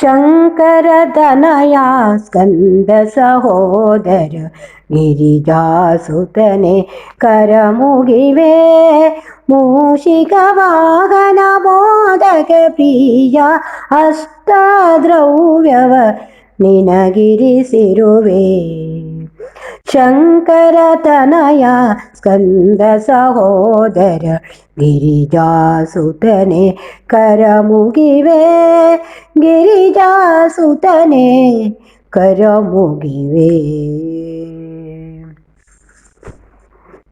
शङ्करतनया स्कन्दसहोदर गिरिजासुतने करमुगिवे मूषिकवागन मोदकप्रिया अष्ट शङ्करतनया स्कन्दसहोदर गिरिजासुतने करमुगिवे गिरिजासुतने करमुगिवे।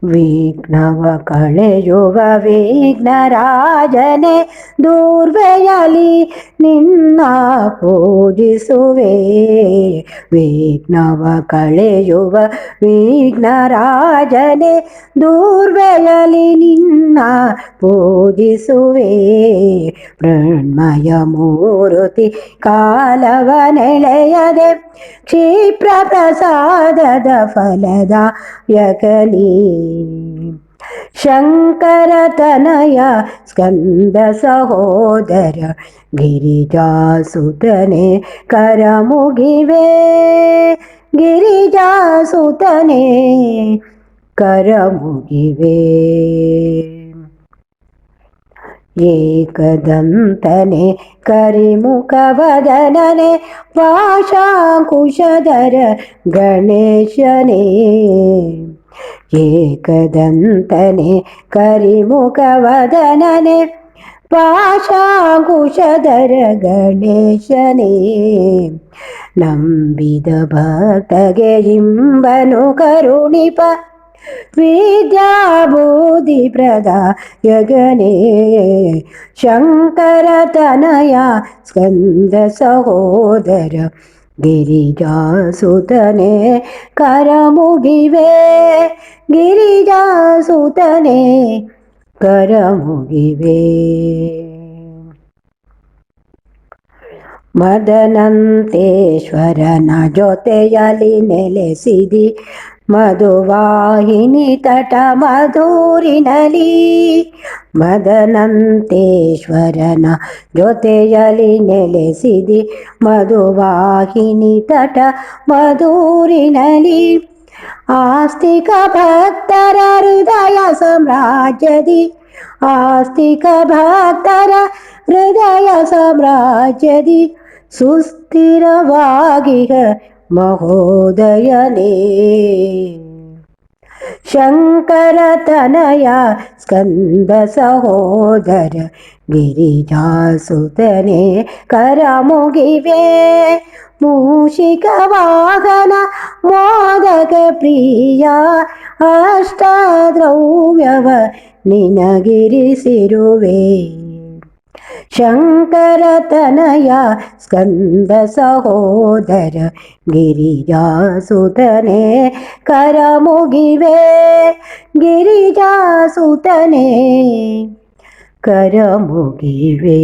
ವಿಘ್ನವ ಕಳೆಯುವ ವಿಘ್ನರಾಜನೆ ದೂರ್ವೆಯಲಿ ನಿನ್ನ ಪೂಜಿಸುವೆ. ವಿಘ್ನವ ಕಳೆಯುವ ವಿಘ್ನರಾಜನೆ ದೂರ್ವೆಯಲಿ ನಿನ್ನ ಪೂಜಿಸುವೆ. ಪ್ರಣ್ಮಯ ಮೂರುತಿ ಕಾಲವನೆಳೆಯದೆ ಕ್ಷಿಪ್ರ ಪ್ರಸಾದದ ಫಲದ ಯಕಲಿ शङ्करतनय स्कन्दसहोदर गिरिजासुतने करमुगिवे। गिरिजासुतने करमुगिवे। ഏകദന്തനെ കരിമുഖവദനനെ ഭാഷാകുശധര ഗണേശനെ. ഏകദന്തനെ കരിമുഖവദനനെ പാശാങ്കുശധര ഗണേശനേ. നമ്പിത ഭക്തകെയിമ്പനു കരുണിപ്പ ಇಂಬನು ಕರುಣಿಪ ವಿದ್ಯಾಬುಧಿ ಪ್ರದಾಯಗನೇ ಶಂಕರತನಯ ಸ್ಕಂದ ಸಹೋದರ ಗಿರಿಜಾಸುತನೆ ಕರಮುಗಿವೆ ಗಿರಿಜಾಸುತನೆ ಕರಮುಗಿವೆ ಮದನಂತೇಶ್ವರನ ಜೊತೆಯಲಿ ನೆಲೆಸಿದಿ ಮಧುವಾಹಿನಿ ತಟ ಮಧೂರಿನಲಿ ಮದನಂತೇಶ್ವರನ ಜೊತೆಯಲಿ ನೆಲೆಸಿದಿ ಮಧುವಾಹಿನಿ ತಟ ಮಧೂರಿನಲಿ ಆಸ್ತಿಕ ಭಕ್ತರ ಹೃದಯ ಸಾಮ್ರಾಜ್ಯದಿ ಆಸ್ತಿಕ ಭಕ್ತರ ಹೃದಯ ಸಾಮ್ರಾಜ್ಯದಿ ಸುಸ್ಥಿರವಾಗಿಹ महोदयने। शङ्करतनया स्कन्दसहोदर गिरिजासुतने करमुगिवे। मूषिकवाहन मोदकप्रिया अष्टद्रव्यव निनगिरिसिरुवे। ശങ്കരതനയ സ്കന്ദ സഹോദര ഗിരിജാസുതനെ കരമുകിവേ ഗിരിജാസുതനെ കരമുകിവേ.